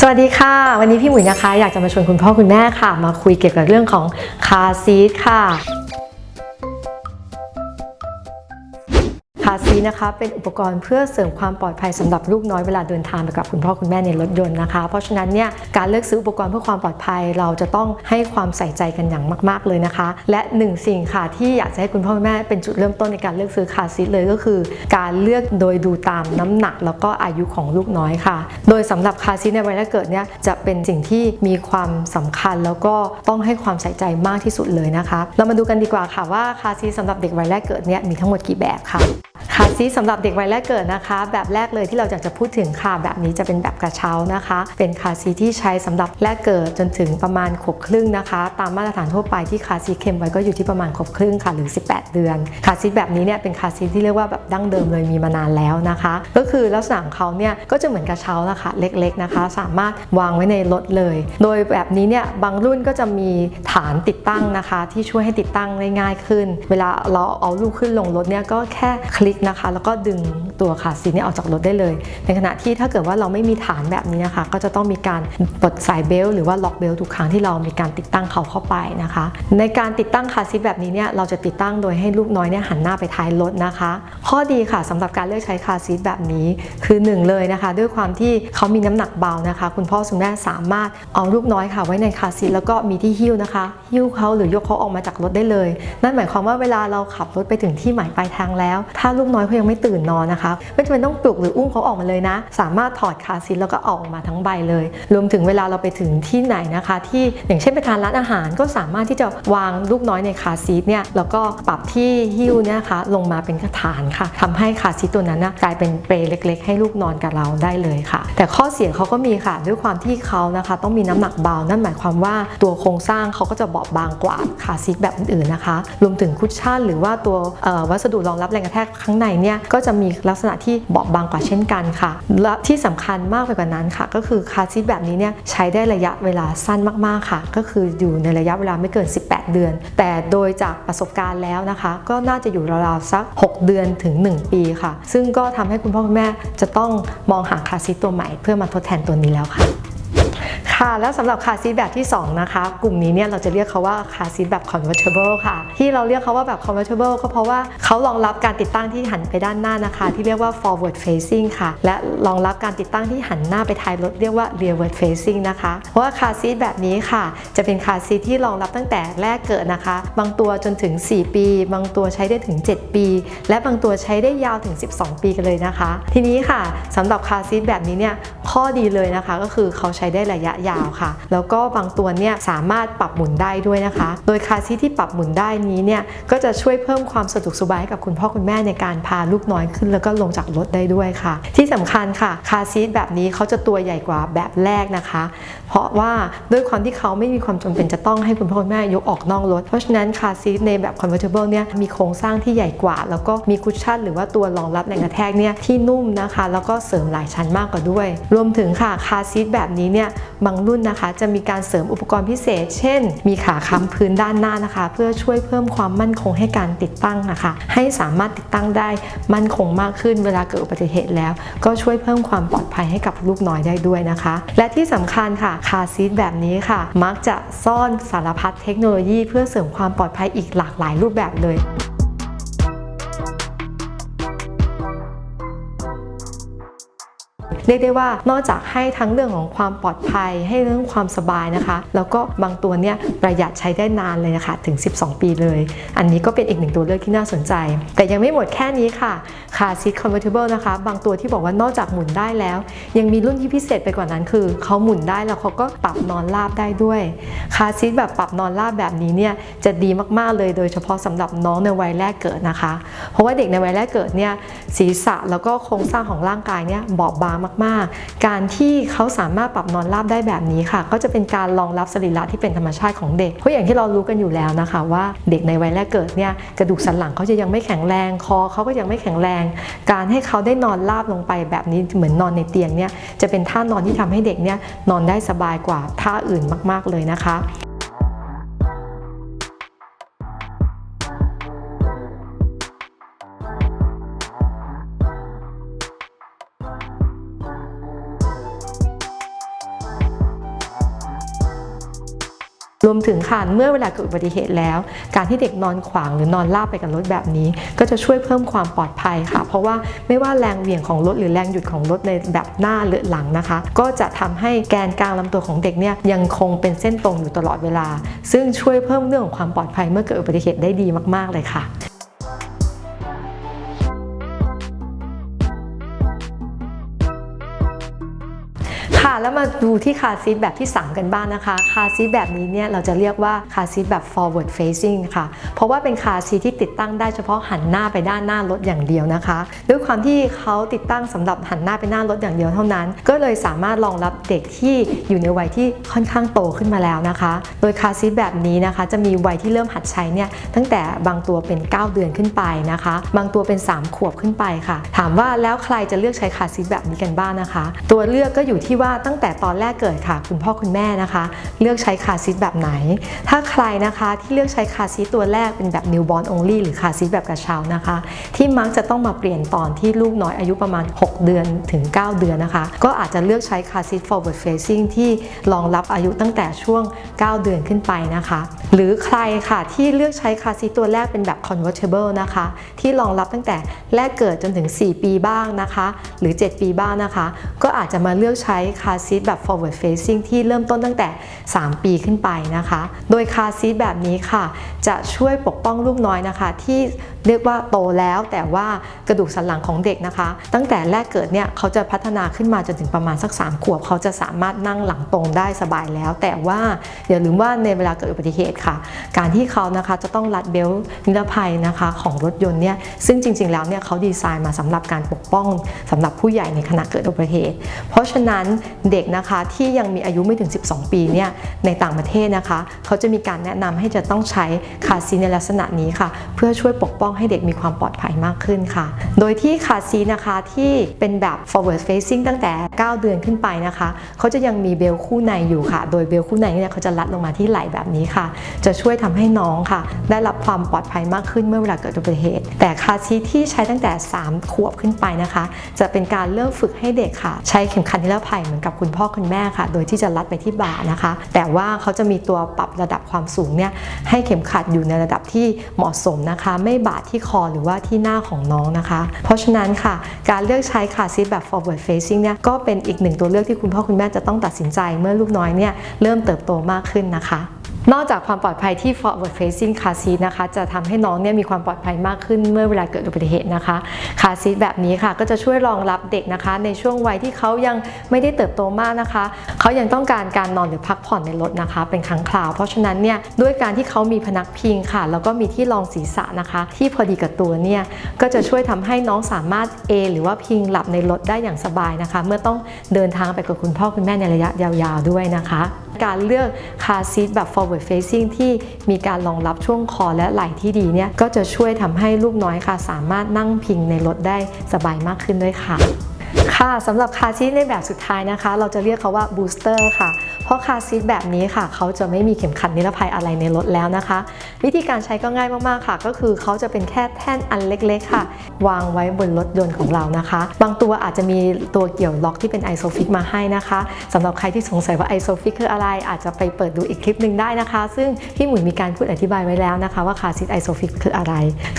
สวัสดีค่ะ วันนี้พี่หมุยนะคะ อยากจะมาชวนคุณพ่อคุณแม่ค่ะ มาคุยเกี่ยวกับเรื่องของคาร์ซีทค่ะ คาร์ซีทนะคะเป็นอุปกรณ์เพื่อเสริมความปลอดภัยสำหรับลูกน้อยเวลาเดินทางไปกับคุณพ่อคุณแม่ในรถยนต์นะคะ เพราะฉะนั้นเนี่ยการเลือกซื้ออุปกรณ์เพื่อความปลอดภัย เราจะต้องให้ความใส่ใจกันอย่างมาก ๆเลยนะคะ และหนึ่งสิ่งค่ะที่อยากจะให้คุณพ่อคุณแม่เป็นจุดเริ่มต้นในการเลือกซื้อคาซีทเลยก็คือ การเลือกโดยดูตามน้ำหนัก แล้วก็อายุของลูกน้อยค่ะ โดยสำหรับคาซีทในวัยแรกเกิดเนี่ยจะเป็นสิ่งที่มีความสำคัญแล้วก็ต้องให้ความใส่ใจมากที่สุดเลยนะคะ เรามาดูกันดีกว่าค่ะว่าคาซีทสำหรับเด็กวัยแรกเกิดเนี่ยมีทั้งหมดกี่แบบค่ะ คาซีสำหรับเด็กวัยแรกเกิดนะคะ แบบแรกเลยที่เราอยากจะพูดถึงค่ะ แบบนี้จะเป็นแบบกระเช้านะคะ เป็นคาซีที่ใช้สำหรับแรกเกิดจนถึงประมาณขวบครึ่งนะคะ ตามมาตรฐานทั่วไปที่คาซีเข็มไว้ก็อยู่ที่ประมาณขวบครึ่งค่ะหรือ 18 เดือน คาซีแบบนี้เนี่ยเป็นคาซีทที่เรียกว่าแบบดั้งเดิมเลยมีมานานแล้วนะคะ ก็คือลักษณะของเขาเนี่ยก็จะเหมือนกระเช้านะคะเล็กๆนะคะ สามารถวางไว้ในรถเลย โดยแบบนี้เนี่ยบางรุ่นก็จะมีฐานติดตั้งนะคะ ที่ช่วยให้ติดตั้งได้ง่ายขึ้น เวลาเราเอาลูกขึ้นลงรถเนี่ยก็แค่คลิกนะคะ แล้วก็ดึงตัวคาซีทเนี่ออกจากรถได้เลย ในขณะที่ถ้าเกิดว่าเราไม่มีฐานแบบนี้นะคะ ก็จะต้องมีการปลดสายเบลต์หรือว่าล็อกเบลต์ทุกครั้งที่เรามีการติดตั้งเขาเข้าไปนะคะ ในการติดตั้งคาซีทแบบนี้เนี่ยเราจะติดตั้งโดยให้ลูกน้อยเนี่ยหันหน้าไปท้ายรถนะคะ ข้อดีค่ะสำหรับการเลือกใช้คาซีทแบบนี้คือหนึ่งเลยนะคะ ด้วยความที่เขามีน้ำหนักเบานะคะ คุณพ่อคุณแม่สามารถเอาลูกน้อยค่ะ ไว้ในคาซีทแล้วก็มีที่หิ้วนะคะ หิ้วเขาหรือยกเขาออกมาจากรถได้เลย นั่นหมายความว่าเวลาเราขับรถไปถึงที่หมายปลายทางแล้ว ถ้าลูกน้อยเขายังไม่ตื่นนอนนะคะไม่จำเป็นต้องปลุกหรืออุ้มเขาออกมาเลยนะ สามารถถอดคาซีทแล้วก็ออกมาทั้งใบเลย รวมถึงเวลาเราไปถึงที่ไหนนะคะ ที่อย่างเช่นไปทานร้านอาหารก็สามารถที่จะวางลูกน้อยในคาซีทเนี่ยแล้วก็ปรับที่หิ้วเนี่ยนะคะลงมาเป็นฐานค่ะทำให้คาซีทตัวนั้นนะกลายเป็นเปลเล็ก ๆ ให้ลูกนอนกับเราได้เลยค่ะ แต่ข้อเสียเขาก็มีค่ะด้วยความที่เขานะคะ ต้องมีน้ำหนักเบานั่นหมายความว่าตัวโครงสร้างเขาก็จะบอบบางกว่าคาซีทแบบอื่นๆนะคะ รวมถึงคุชชั่นหรือว่าตัววัสดุรองรับแรงกระแทกข้างในเนี่ยก็จะมีลักษณะที่บอบบางกว่าเช่นกันค่ะ และที่สำคัญมากไปกว่านั้นค่ะ ก็คือคาร์ซีทแบบนี้เนี่ยใช้ได้ระยะเวลาสั้นมากๆค่ะ ก็คืออยู่ในระยะเวลาไม่เกิน 18 เดือน แต่โดยจากประสบการณ์แล้วนะคะ ก็น่าจะอยู่ราวๆสัก 6 เดือนถึง 1 ปีค่ะ ซึ่งก็ทำให้คุณพ่อคุณแม่จะต้องมองหาคาร์ซีทตัวใหม่เพื่อมาทดแทนตัวนี้แล้วค่ะ ค่ะ แล้วสำหรับคาซีทแบบที่ 2 นะคะ กลุ่มนี้เนี่ยเราจะเรียกเขาว่าคาซีทแบบ convertible ค่ะ ที่เราเรียกเขาว่าแบบ convertible ก็เพราะว่าเขารองรับการติดตั้งที่หันไปด้านหน้านะคะ ที่เรียกว่า forward facing ค่ะ และรองรับการติดตั้งที่หันหน้าไปท้ายรถเรียกว่า rearward facing นะคะเพราะว่าคาซีทแบบนี้ค่ะ จะเป็นคาซีทที่รองรับตั้งแต่แรกเกิดนะคะ บางตัวจนถึง 4 ปี บางตัวใช้ได้ถึง 7 ปี และบางตัวใช้ได้ยาวถึง 12 ปีกันเลยนะคะ ทีนี้ค่ะสำหรับคาซีทแบบนี้เนี่ยข้อดีเลยนะคะ ก็คือเขาใช้ได้ระยะยาวค่ะ แล้วก็บางตัวเนี่ยสามารถปรับหมุนได้ด้วยนะคะ โดยคาซีทที่ปรับหมุนได้นี้เนี่ยก็จะช่วยเพิ่มความสะดวกสบายให้กับคุณพ่อคุณแม่ในการพาลูกน้อยขึ้น แล้วก็ลงจากรถได้ด้วยค่ะ ที่สำคัญค่ะคาซีทแบบนี้เขาจะตัวใหญ่กว่าแบบแรกนะคะ เพราะว่าด้วยความที่เขาไม่มีความจำเป็นจะต้องให้คุณพ่อคุณแม่ยกออกนอกรถ เพราะฉะนั้นคาซีทในแบบ convertible เนี่ยมีโครงสร้างที่ใหญ่กว่า แล้วก็มีคุชชั่นหรือว่าตัวรองรับแรงกระแทกเนี่ยที่นุ่มนะคะ แล้วก็เสริมหลายชั้นมากกว่าด้วย รวมถึงค่ะคาซีทแบบนี้เนี่ยบางรุ่นนะคะ จะมีการเสริมอุปกรณ์พิเศษ เช่น มีขาค้ำพื้นด้านหน้านะคะ เพื่อช่วยเพิ่มความมั่นคงให้การติดตั้งนะคะ ให้สามารถติดตั้งได้มั่นคงมากขึ้นเวลาเกิดอุบัติเหตุแล้ว ก็ช่วยเพิ่มความปลอดภัยให้กับลูกน้อยได้ด้วยนะคะ และที่สำคัญค่ะคาซีทแบบนี้ค่ะ มักจะซ่อนสารพัดเทคโนโลยี เพื่อเสริมความปลอดภัยอีกหลากหลายรูปแบบเลย เรียกได้ว่านอกจากให้ทั้งเรื่องของความปลอดภัย ให้เรื่องความสบายนะคะ แล้วก็บางตัวเนี่ยประหยัดใช้ได้นานเลยนะคะถึง 12 ปีเลย อันนี้ก็เป็นอีกหนึ่งตัวเลือกที่น่าสนใจ แต่ยังไม่หมดแค่นี้ค่ะคาร์ซีท convertible นะคะ บางตัวที่บอกว่านอกจากหมุนได้แล้ว ยังมีรุ่นที่พิเศษไปกว่านั้นคือเขาหมุนได้แล้วเขาก็ปรับนอนราบได้ด้วยคาร์ซีทแบบปรับนอนราบแบบนี้เนี่ยจะดีมากๆเลยโดยเฉพาะสำหรับน้องในวัยแรกเกิดนะคะ เพราะว่าเด็กในวัยแรกเกิดเนี่ยศีรษะแล้วก็โครงสร้างของร่างกายเนี่ยบอบบางมากๆ การที่เขาสามารถปรับนอนราบได้แบบนี้ค่ะ ก็จะเป็นการรองรับสรีระที่เป็นธรรมชาติของเด็ก เพราะอย่างที่เรารู้กันอยู่แล้วนะคะ ว่าเด็กในวัยแรกเกิดเนี่ยกระดูกสันหลังเขาจะยังไม่แข็งแรงคอเขาก็ยังไม่แข็งแรง การให้เขาได้นอนราบลงไปแบบนี้เหมือนนอนในเตียงเนี่ยจะเป็นท่านอนที่ทำให้เด็กเนี่ยนอนได้สบายกว่าท่าอื่นมาก ๆเลยนะคะ รวมถึงค่ะเมื่อเวลาเกิดอุบัติเหตุแล้ว การที่เด็กนอนขวางหรือนอนราบไปกับรถแบบนี้ ก็จะช่วยเพิ่มความปลอดภัยค่ะ เพราะว่าไม่ว่าแรงเหวี่ยงของรถหรือแรงหยุดของรถในแบบหน้าหรือหลังนะคะ ก็จะทำให้แกนกลางลำตัวของเด็กเนี่ยยังคงเป็นเส้นตรงอยู่ตลอดเวลา ซึ่งช่วยเพิ่มเรื่องของความปลอดภัยเมื่อเกิดอุบัติเหตุได้ดีมากๆเลยค่ะ ค่ะแล้วมาดูที่คาซีทแบบที่ 3 กันบ้างนะคะ คาซีทแบบนี้เนี่ยเราจะเรียกว่าคาซีทแบบ forward facing ค่ะ เพราะว่าเป็นคาซีทที่ติดตั้งได้เฉพาะหันหน้าไปด้านหน้ารถอย่างเดียวนะคะ ด้วยความที่เขาติดตั้งสำหรับหันหน้าไปหน้ารถอย่างเดียวเท่านั้น ก็เลยสามารถรองรับเด็กที่อยู่ในวัยที่ค่อนข้างโตขึ้นมาแล้วนะคะ โดยคาซีทแบบนี้นะคะ จะมีวัยที่เริ่มหัดใช้เนี่ยตั้งแต่บางตัวเป็น 9 เดือนขึ้นไปนะคะ บางตัวเป็น 3 ขวบขึ้นไปค่ะ ถามว่าแล้วใครจะเลือกใช้คาซีทแบบนี้กันบ้างนะคะ ตัวเลือกก็อยู่ที่ว่าตั้งแต่ตอนแรกเกิดค่ะ คุณพ่อคุณแม่นะคะ เลือกใช้คาซีทแบบไหน ถ้าใครนะคะที่เลือกใช้คาซีทตัวแรกเป็นแบบ newborn only หรือคาซีทแบบกระเช้านะคะ ที่มักจะต้องมาเปลี่ยนตอนที่ลูกน้อยอายุประมาณ 6 เดือนถึง 9 เดือนนะคะ ก็อาจจะเลือกใช้คาซีท forward facing ที่รองรับอายุตั้งแต่ช่วง 9 เดือนขึ้นไปนะคะ หรือใครค่ะที่เลือกใช้คาซีทตัวแรกเป็นแบบ convertible นะคะ ที่รองรับตั้งแต่แรกเกิดจนถึง 4 ปีบ้างนะคะ หรือ 7 ปีบ้างนะคะ ก็อาจจะมาเลือกใช้คาร์ซีทแบบ forward facing ที่เริ่มต้นตั้งแต่ 3 ปีขึ้นไปนะคะ โดยคาร์ซีทแบบนี้ค่ะ จะช่วยปกป้องลูกน้อยนะคะ ที่เรียกว่าโตแล้วแต่ว่ากระดูกสันหลังของเด็กนะคะ ตั้งแต่แรกเกิดเนี่ยเขาจะพัฒนาขึ้นมาจนถึงประมาณสัก 3 ขวบ เขาจะสามารถนั่งหลังตรงได้สบายแล้ว แต่ว่าอย่าลืมว่าในเวลาเกิดอุบัติเหตุค่ะ การที่เขานะคะจะต้องรัดเบลต์นิรภัยนะคะของรถยนต์เนี่ยซึ่งจริง ๆ แล้วเนี่ยเขาดีไซน์มาสำหรับการปกป้องสำหรับผู้ใหญ่ในขณะเกิดอุบัติเหตุ เพราะฉะนั้นเด็กนะคะที่ยังมีอายุไม่ถึง 12 ปีเนี่ยในต่างประเทศนะคะเขาจะมีการแนะนำให้จะต้องใช้คาซีในลักษณะนี้ค่ะ เพื่อช่วยปกป้องให้เด็กมีความปลอดภัยมากขึ้นค่ะ โดยที่คาซีนะคะที่เป็นแบบ forward facing ตั้งแต่ 9 เดือนขึ้นไปนะคะเขาจะยังมีเบลคู่ในอยู่ค่ะ โดยเบลคู่ในเนี่ยเขาจะรัดลงมาที่ไหล่แบบนี้ค่ะ จะช่วยทำให้น้องค่ะ ได้รับความปลอดภัยมากขึ้นเมื่อเวลาเกิดอุบัติเหตุ แต่คาซีทที่ใช้ตั้งแต่ 3 ขวบขึ้นไปนะคะ จะเป็นการเริ่มฝึกให้เด็กค่ะ ใช้เข็มขัดนิรภัยเหมือนกับคุณพ่อคุณแม่ค่ะ โดยที่จะรัดไปที่บ่านะคะ แต่ว่าเขาจะมีตัวปรับระดับความสูงเนี่ยให้เข็มขัดอยู่ในระดับที่เหมาะสมนะคะ ไม่บาดที่คอหรือว่าที่หน้าของน้องนะคะ เพราะฉะนั้นค่ะ การเลือกใช้คาซีทแบบ forward facing เนี่ยก็เป็นอีกหนึ่งตัวเลือกที่คุณพ่อคุณแม่จะต้องตัดสินใจเมื่อลูกน้อยเนี่ยเริ่มเติบโตมากขึ้นนะคะ นอกจากความปลอดภัยที่ forward facing car seat นะคะ จะทำให้น้องเนี่ยมีความปลอดภัยมากขึ้นเมื่อเวลาเกิดอุบัติเหตุนะคะ car seat แบบนี้ค่ะ ก็จะช่วยรองรับเด็กนะคะ ในช่วงวัยที่เขายังไม่ได้เติบโตมากนะคะ เขายังต้องการการนอนหรือพักผ่อนในรถนะคะ เป็นครั้งคราว เพราะฉะนั้นเนี่ยด้วยการที่เขามีพนักพิงค่ะ แล้วก็มีที่รองศีรษะนะคะ ที่พอดีกับตัวเนี่ยก็จะช่วยทำให้น้องสามารถเอหรือว่าพิงหลับในรถได้อย่างสบายนะคะ เมื่อต้องเดินทางไปกับคุณพ่อคุณแม่ในระยะยาวๆด้วยนะคะ การเลือกคาร์ซีทแบบ forward facing ที่มีการรองรับช่วงคอและไหล่ที่ดีเนี่ยก็จะช่วยทำให้ลูกน้อยค่ะ สามารถนั่งพิงในรถได้สบายมากขึ้นด้วยค่ะ ค่ะสำหรับคาซีทในแบบสุดท้ายนะคะ เราจะเรียกเขาว่าบูสเตอร์ค่ะ เพราะคาซีทแบบนี้ค่ะ เขาจะไม่มีเข็มขัดนิรภัยอะไรในรถแล้วนะคะ วิธีการใช้ก็ง่ายมากๆค่ะ ก็คือเขาจะเป็นแค่แท่นอันเล็กๆค่ะ วางไว้บนรถยนต์ของเรานะคะ บางตัวอาจจะมีตัวเกี่ยวล็อกที่เป็นไอโซฟิกมาให้นะคะสำหรับใครที่สงสัยว่าไอโซฟิกคืออะไรอาจจะไปเปิดดูอีกคลิปหนึ่งได้นะคะ ซึ่งพี่หมุนมีการพูดอธิบายไว้แล้วนะคะ ว่าคาซีทไอโซฟิกคืออะไร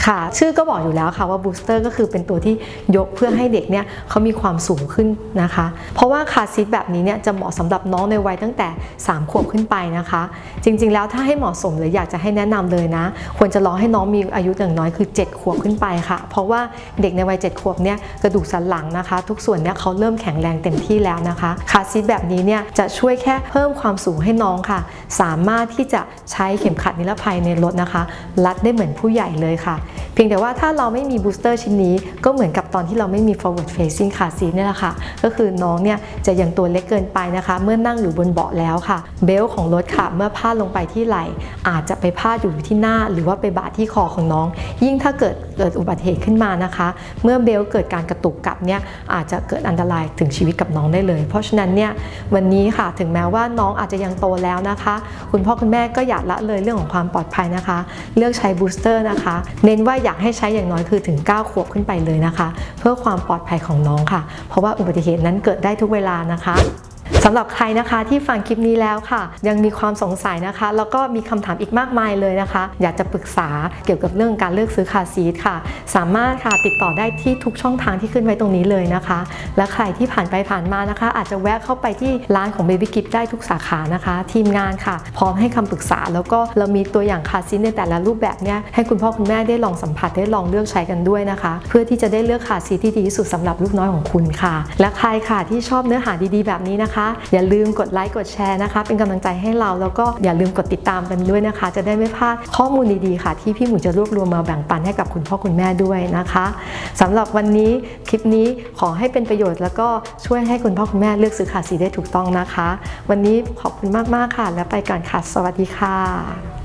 ค่ะ ชื่อก็บอกอยู่แล้วค่ะว่าบูสเตอร์ก็คือเป็นตัวที่ยกเพื่อให้เด็กเนี่ยเขามีความสูงขึ้นนะคะ เพราะว่าคาซีทแบบนี้เนี่ยจะเหมาะสำหรับน้องในวัยตั้งแต่ 3 ขวบขึ้นไปนะคะ จริงๆ แล้วถ้าให้เหมาะสมหรืออยากจะให้แนะนำเลยนะ ควรจะรอให้น้องมีอายุอย่างน้อยคือ 7 ขวบขึ้นไปค่ะ เพราะว่าเด็กในวัย 7 ขวบเนี่ยกระดูกสันหลังนะคะ ทุกส่วนเนี่ยเขาเริ่มแข็งแรงเต็มที่แล้วนะคะ คาซีทแบบนี้เนี่ยจะช่วยแค่เพิ่มความสูงให้น้องค่ะ สามารถที่จะใช้เข็มขัดนิรภัยในรถนะคะ รัดได้เหมือนผู้ใหญ่เลยค่ะ พียงแต่ว่าถ้าเราไม่มีบูสเตอร์ชิ้นนี้ ก็เหมือนกับตอนที่เราไม่มี forward facing car seat นี่แหละค่ะ ก็คือน้องเนี่ยจะยังตัวเล็กเกินไปนะคะ เมื่อนั่งอยู่บนเบาะแล้วค่ะ เบลต์ของรถค่ะ เมื่อพาดลงไปที่ไหล่ อาจจะไปพาดอยู่ที่หน้า หรือว่าไปบาดที่คอของน้อง ยิ่งถ้าเกิดเกิดอุบัติเหตุขึ้นมานะคะ เมื่อเบลต์เกิดการกระตุกกลับเนี่ยอาจจะเกิดอันตรายถึงชีวิตกับน้องได้เลย เพราะฉะนั้นเนี่ยวันนี้ค่ะถึงแม้ว่าน้องอาจจะยังโตแล้วนะคะ คุณพ่อคุณแม่ก็อย่าละเลยเรื่องของความปลอดภัยนะคะ เลือกใช้บูสเตอร์นะคะ เน้นว่าอยากให้ใช้อย่างน้อยคือถึง 9 ขวบขึ้นไปเลยนะคะ เพื่อความปลอดภัยของน้องค่ะ เพราะว่าอุบัติเหตุนั้นเกิดได้ทุกเวลานะคะ สำหรับใครนะคะที่ฟังคลิปนี้แล้วค่ะ ยังมีความสงสัยนะคะ แล้วก็มีคำถามอีกมากมายเลยนะคะ อยากจะปรึกษาเกี่ยวกับเรื่องการเลือกซื้อคาซีทค่ะ สามารถค่ะติดต่อได้ที่ทุกช่องทางที่ขึ้นไว้ตรงนี้เลยนะคะ และใครที่ผ่านไปผ่านมานะคะ อาจจะแวะเข้าไปที่ร้านของ Baby Gift ได้ทุกสาขานะคะ ทีมงานค่ะ พร้อมให้คำปรึกษา แล้วก็เรามีตัวอย่างคาซีทในแต่ละรูปแบบเนี้ยให้คุณพ่อคุณแม่ได้ลองสัมผัสได้ลองเลือกใช้กันด้วยนะคะ เพื่อที่จะได้เลือกคาซีทที่ดีที่สุดสำหรับลูกน้อยของคุณค่ะ และใครค่ะที่ชอบเนื้อหาดีๆ แบบนี้นะคะอย่าลืมกดไลค์กดแชร์นะคะ เป็นกำลังใจให้เราแล้วก็อย่าลืมกดติดตามกันด้วยนะคะ จะได้ไม่พลาดข้อมูลดีๆค่ะ ที่พี่หมูจะรวบรวมมาแบ่งปันให้กับคุณพ่อคุณแม่ด้วยนะคะสำหรับวันนี้คลิปนี้ขอให้เป็นประโยชน์ แล้วก็ช่วยให้คุณพ่อคุณแม่เลือกซื้อขาสีได้ถูกต้องนะคะ วันนี้ขอบคุณมากๆค่ะ แล้วไปก่อนค่ะ สวัสดีค่ะ